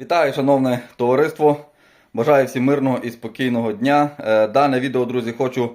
Вітаю, шановне товариство. Бажаю всім мирного і спокійного дня. Е, Дане відео, друзі, хочу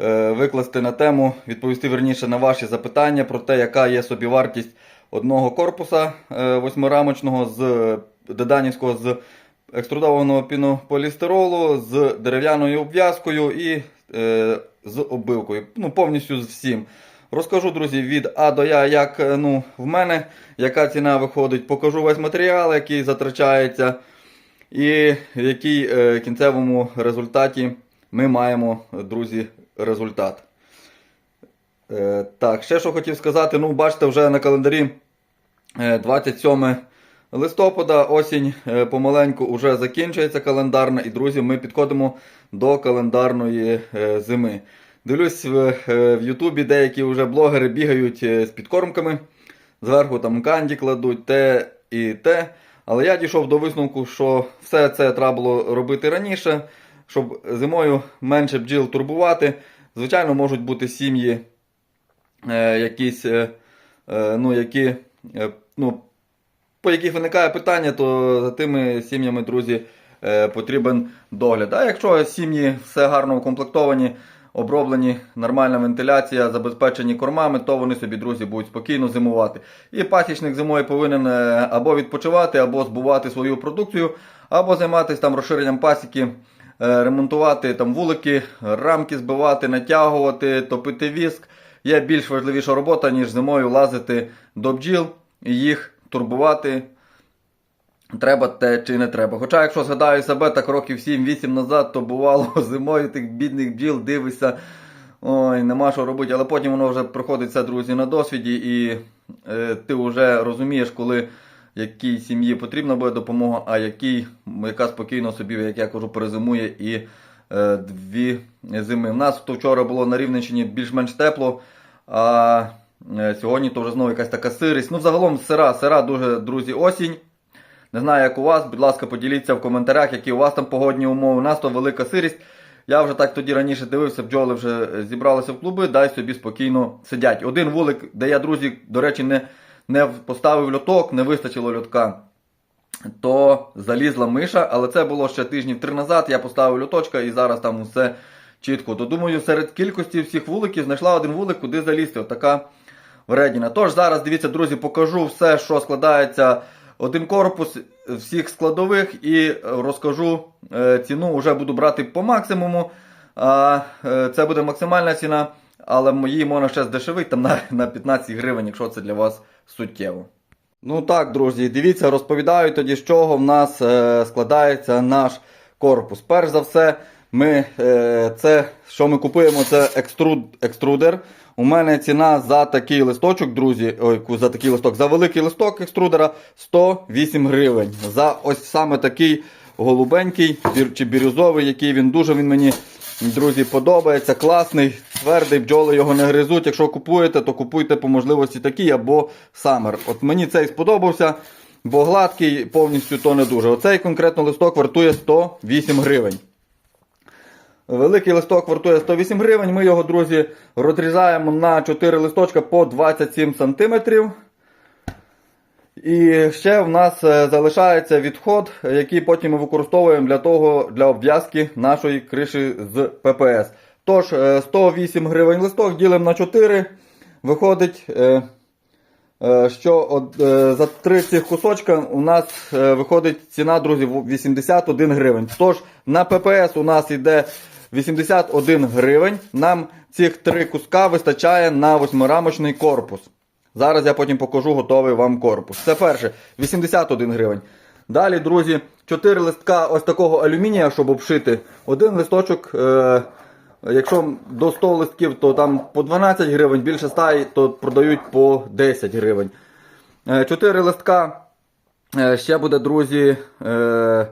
е, викласти на тему, відповісти верніше на ваші запитання про те, яка є собівартість одного корпуса е, восьмирамочного з Деданівського з екструдованого пінополістиролу, з дерев'яною обв'язкою і з оббивкою. Ну, повністю з всім. Розкажу, друзі, від А до Я, як е, ну, в мене, яка ціна виходить. Покажу весь матеріал, який затрачається, і в який е, кінцевому результаті ми маємо, друзі, результат. Е, так, ще що хотів сказати, ну, бачите, вже на календарі е, 27 листопада, осінь е, помаленьку вже закінчується календарна, і, друзі, ми підходимо до календарної е, зими. Дивлюсь в, е, в Ютубі, деякі вже блогери бігають е, з підкормками, зверху там канді кладуть те і те. Але я дійшов до висновку, що все це треба було робити раніше, щоб зимою менше бджіл турбувати. Звичайно, можуть бути сім'ї е, якісь, е, е, ну, які, е, ну, по яких виникає питання, то за тими сім'ями, друзі, е, потрібен догляд. А якщо сім'ї все гарно укомплектовані, оброблені, нормальна вентиляція, забезпечені кормами, то вони собі, друзі, будуть спокійно зимувати. І пасічник зимою повинен е, або відпочивати, або збувати свою продукцію, або займатися там розширенням пасіки, е, ремонтувати там вулики, рамки збивати, натягувати, топити віск. Є більш важливіша робота, ніж зимою лазити до бджіл і їх турбувати. Треба те чи не треба. Хоча, якщо згадаю себе так років 7-8 назад, то бувало зимою тих бідних бджіл дивишся. Ой, нема що робити, але потім воно вже проходить все, друзі, на досвіді, і е, ти вже розумієш, коли якій сім'ї потрібна буде допомога, а якій, яка спокійно собі, як я кажу, перезимує і е, дві зими. У нас то вчора було на Рівненщині більш-менш тепло, а е, сьогодні то вже знову якась така сирість. Ну, взагалом сира, сира дуже, друзі, осінь. Не знаю, як у вас, будь ласка, поділіться в коментарях, які у вас там погодні умови. У нас то велика сирість. Я вже так тоді раніше дивився, бджоли вже зібралися в клуби, дай собі спокійно сидять. Один вулик, де я, друзі, до речі, не, не поставив льоток, не вистачило льотка, то залізла миша, але це було ще тижнів три назад. Я поставив льоточка і зараз там усе чітко. То думаю, серед кількості всіх вуликів знайшла один вулик, куди залізти. Отака вредіна. Тож зараз, дивіться, друзі, покажу все, що складається один корпус всіх складових і розкажу е, ціну. Вже буду брати по максимуму. Е, це буде максимальна ціна, але її можна ще здешевити там на, на 15 гривень, якщо це для вас суттєво. Ну так, друзі, дивіться, розповідаю тоді, з чого в нас е, складається наш корпус. Перш за все, ми, е, це, що ми купуємо, це екструд, екструдер. У мене ціна за такий листочок, друзі, ой, за такий листок, за великий листок екструдера 108 гривень. За ось саме такий голубенький чи бірюзовий, який він дуже він мені, друзі, подобається. Класний, твердий, бджоли його не гризуть. Якщо купуєте, то купуйте по можливості такий або самер. От мені цей сподобався, бо гладкий повністю то не дуже. Оцей конкретно листок вартує 108 гривень. Великий листок вартує 108 гривень. Ми його, друзі, розрізаємо на 4 листочка по 27 см. І ще в нас е, залишається відход, який потім ми використовуємо для того, для обв'язки нашої криші з ППС. Тож, е, 108 гривень листок ділимо на 4. Виходить, е, е, що е, за 3 цих кусочка у нас е, виходить ціна, друзі, в 81 гривень. Тож, на ППС у нас йде 81 гривень. Нам цих три куска вистачає на восьмирамочний корпус. Зараз я потім покажу готовий вам корпус. Це перше, 81 гривень. Далі, друзі, 4 листка ось такого алюмінія, щоб обшити. Один листочок, е, якщо до 100 листків, то там по 12 гривень, більше 100, то продають по 10 гривень. 4 листка е, ще буде, друзі, е,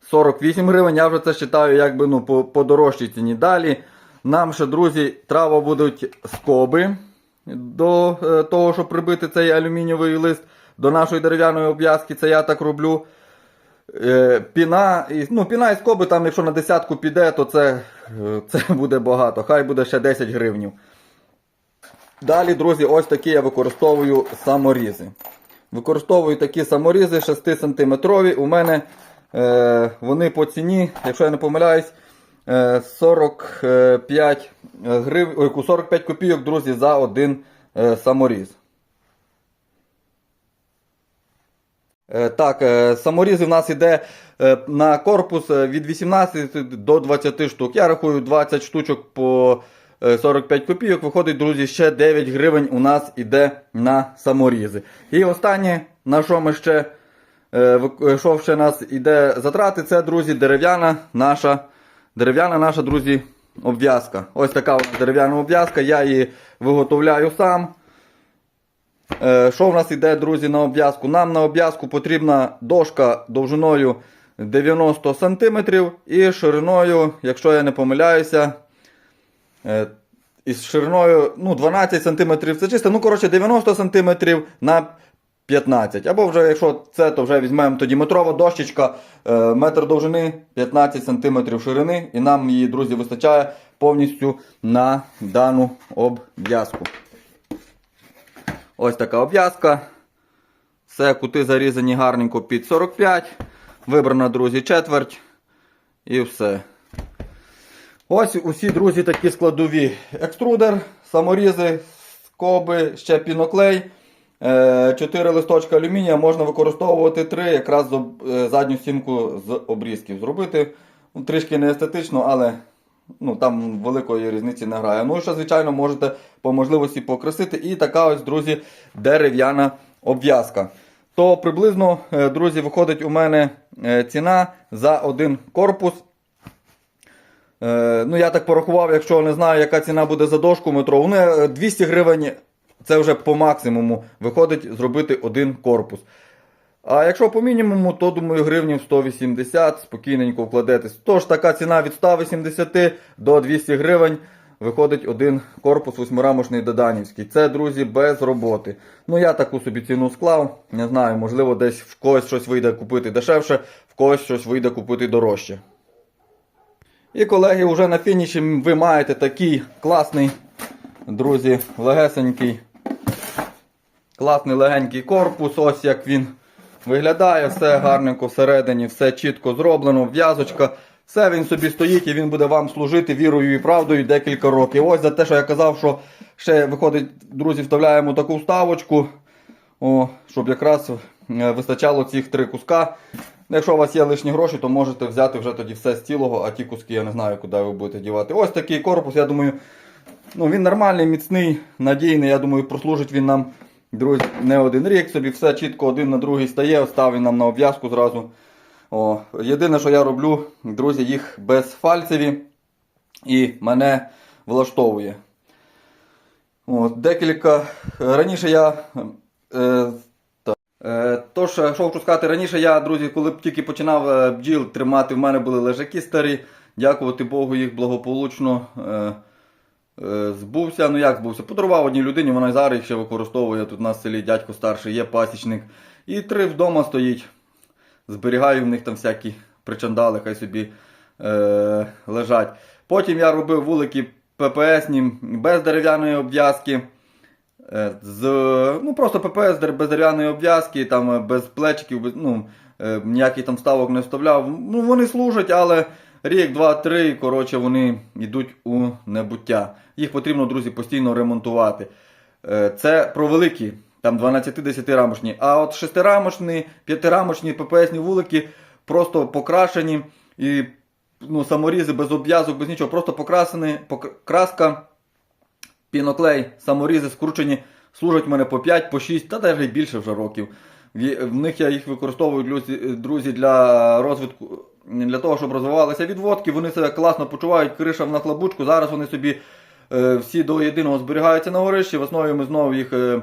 48 гривень. Я вже це вважаю, якби ну, по, по дорожчій ціні. Далі нам ще, друзі, треба будуть скоби до е, того, щоб прибити цей алюмінієвий лист до нашої дерев'яної обв'язки. Це я так роблю. Е, піна, і, ну, піна і скоби, там, якщо на десятку піде, то це, е, це буде багато. Хай буде ще 10 гривнів. Далі, друзі, ось такі я використовую саморізи. Використовую такі саморізи 6 см. У мене вони по ціні, якщо я не помиляюсь, е, 45 грив... ой, 45 копійок, друзі, за один е, саморіз. Е, Так, е, саморізи в нас йде е, на корпус е, від 18 до 20 штук. Я рахую 20 штучок по е, 45 копійок. Виходить, друзі, ще 9 гривень у нас іде на саморізи. І останнє, на що ми ще, е, що ще нас іде затрати, це, друзі, дерев'яна наша, дерев'яна наша, друзі, обв'язка. Ось така нас дерев'яна обв'язка, я її виготовляю сам. Е, Що в нас йде, друзі, на обв'язку? Нам на обв'язку потрібна дошка довжиною 90 см і шириною, якщо я не помиляюся, е, із шириною ну, 12 см це чисто, ну, коротше, 90 см на 15. Або вже, якщо це, то вже візьмемо тоді метрова дощечка, е, метр довжини, 15 см ширини, і нам її, друзі, вистачає повністю на дану обв'язку. Ось така обв'язка. Все, кути зарізані гарненько під 45. Вибрана, друзі, четверть. І все. Ось усі, друзі, такі складові. Екструдер, саморізи, скоби, ще піноклей. 4 листочка алюмінія можна використовувати 3, якраз е, задню стінку з обрізків зробити. Ну, Трішки не естетично, але ну, там великої різниці не грає. Ну і ще, звичайно, можете по можливості покрасити. І така ось, друзі, дерев'яна обв'язка. То приблизно, е, друзі, виходить у мене е, ціна за один корпус. Е, ну, я так порахував, якщо не знаю, яка ціна буде за дошку метро. Е, 200 гривень це вже по максимуму виходить зробити один корпус. А якщо по мінімуму, то думаю, гривнів 180 спокійненько вкладетесь. Тож така ціна від 180 до 200 гривень виходить один корпус восьмирамочний доданівський. Це, друзі, без роботи. Ну я таку собі ціну склав. Не знаю, можливо, десь в когось щось вийде купити дешевше, в когось щось вийде купити дорожче. І колеги, вже на фініші ви маєте такий класний, друзі, легесенький, класний легенький корпус. Ось як він виглядає, все гарненько всередині, все чітко зроблено, в'язочка. Все він собі стоїть і він буде вам служити вірою і правдою декілька років. Ось за те, що я казав, що ще виходить, друзі, вставляємо таку вставочку, о, щоб якраз е, вистачало цих три куска. Якщо у вас є лишні гроші, то можете взяти вже тоді все з цілого, а ті куски я не знаю, куди ви будете дівати. Ось такий корпус, я думаю, ну, він нормальний, міцний, надійний. Я думаю, прослужить він нам, друзі, не один рік. Собі все чітко один на другий стає, став він нам на обв'язку зразу. О, єдине, що я роблю, друзі, їх без фальцеві і мене влаштовує. От, декілька. Раніше я. Е, так. Е, тож, що хочу сказати, раніше я, друзі, коли тільки починав е, бджіл тримати, в мене були лежаки старі. Дякувати Богу, їх благополучно е, е, збувся. Ну як збувся? Подарував одній людині, вона зараз їх ще використовує. Тут в селі дядько старший, є пасічник. І три вдома стоїть. Зберігаю в них там всякі причандали, хай собі е, лежать. Потім я робив вулики ППСні без дерев'яної обв'язки. Е, з, ну, просто ППС без дерев'яної обв'язки, там, е, без плечиків, без, ну, е, ніяких там ставок не вставляв. Ну, вони служать, але рік, два, три, коротше, вони йдуть у небуття. Їх потрібно, друзі, постійно ремонтувати. Е, Це про великі, там 12-10 рамочні. А от 6-рамочні, 5-рамочні ППСні вулики просто покрашені і ну, саморізи без обв'язок, без нічого, просто покрасені, пок- краска, піноклей, саморізи скручені, служать мене по 5, по 6, та навіть більше вже років. В них я їх використовую, друзі, для розвитку, для того, щоб розвивалися відводки. Вони себе класно почувають, криша в нахлобучку. Зараз вони собі е, всі до єдиного зберігаються на горищі. В основі ми знову їх е,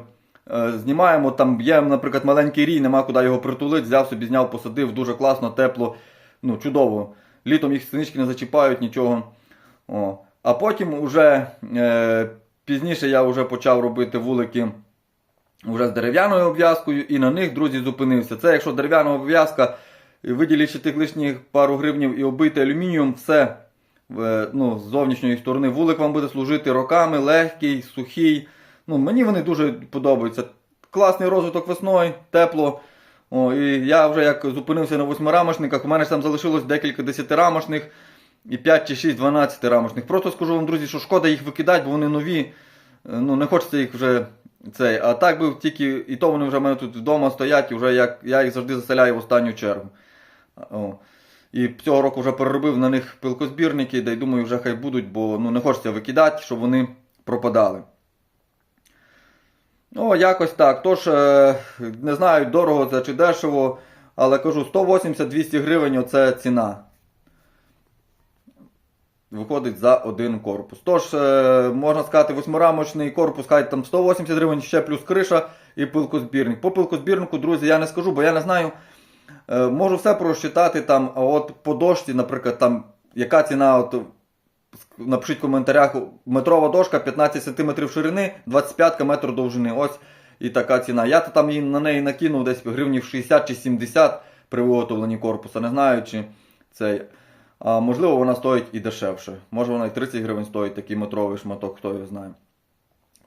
е, знімаємо. Там є, наприклад, маленький рій, нема куди його притулити. Взяв собі, зняв, посадив, дуже класно, тепло, ну, чудово. Літом їх синички не зачіпають нічого. О. А потім уже е, пізніше я вже почав робити вулики вже з дерев'яною обв'язкою, і на них, друзі, зупинився. Це якщо дерев'яна обв'язка, виділivши тих лишніх пару гривнів і оббити алюмінієм, все е, ну, з зовнішньої сторони вулик вам буде служити роками, легкий, сухий. Ну, мені вони дуже подобаються. класний розвиток весною, тепло. О, і я вже як зупинився на восьмирамошниках, у мене ж там залишилось декілька десятирамошних і 5 чи 6 12-рамошних. Просто скажу вам, друзі, що шкода їх викидати, бо вони нові. Е, Ну, не хочеться їх вже цей. А так би тільки, і то вони вже в мене тут вдома стоять, і вже як, я їх завжди заселяю в останню чергу. О. І цього року вже переробив на них пилкозбірники, да й думаю, вже хай будуть, бо ну, не хочеться викидати, щоб вони пропадали. Ну, якось так. Тож, е, не знаю, дорого це чи дешево, але кажу, 180-200 гривень оце ціна. Виходить за один корпус. Тож, е, можна сказати, восьмирамочний корпус, хай там 180 гривень, ще плюс криша і пилкозбірник. По пилкозбірнику, друзі, я не скажу, бо я не знаю. Е, можу все просчитати там, а от по дошці, наприклад, там, яка ціна, от, напишіть в коментарях, метрова дошка 15 см ширини, 25 метр довжини. Ось і така ціна. Я то там на неї накинув десь гривнів 60 чи 70 при виготовленні корпуса. Не знаю, чи цей. А можливо, вона стоїть і дешевше. Може вона і 30 гривень стоїть такий метровий шматок, хто його знає.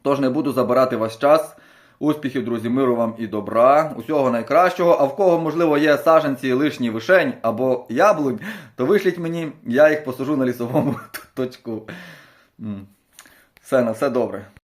Тож не буду забирати ваш час. Успіхів, друзі, миру вам і добра, усього найкращого. А в кого, можливо, є саженці лишні вишень або яблунь, то вишліть мені, я їх посажу на лісовому точку. Все, на все добре.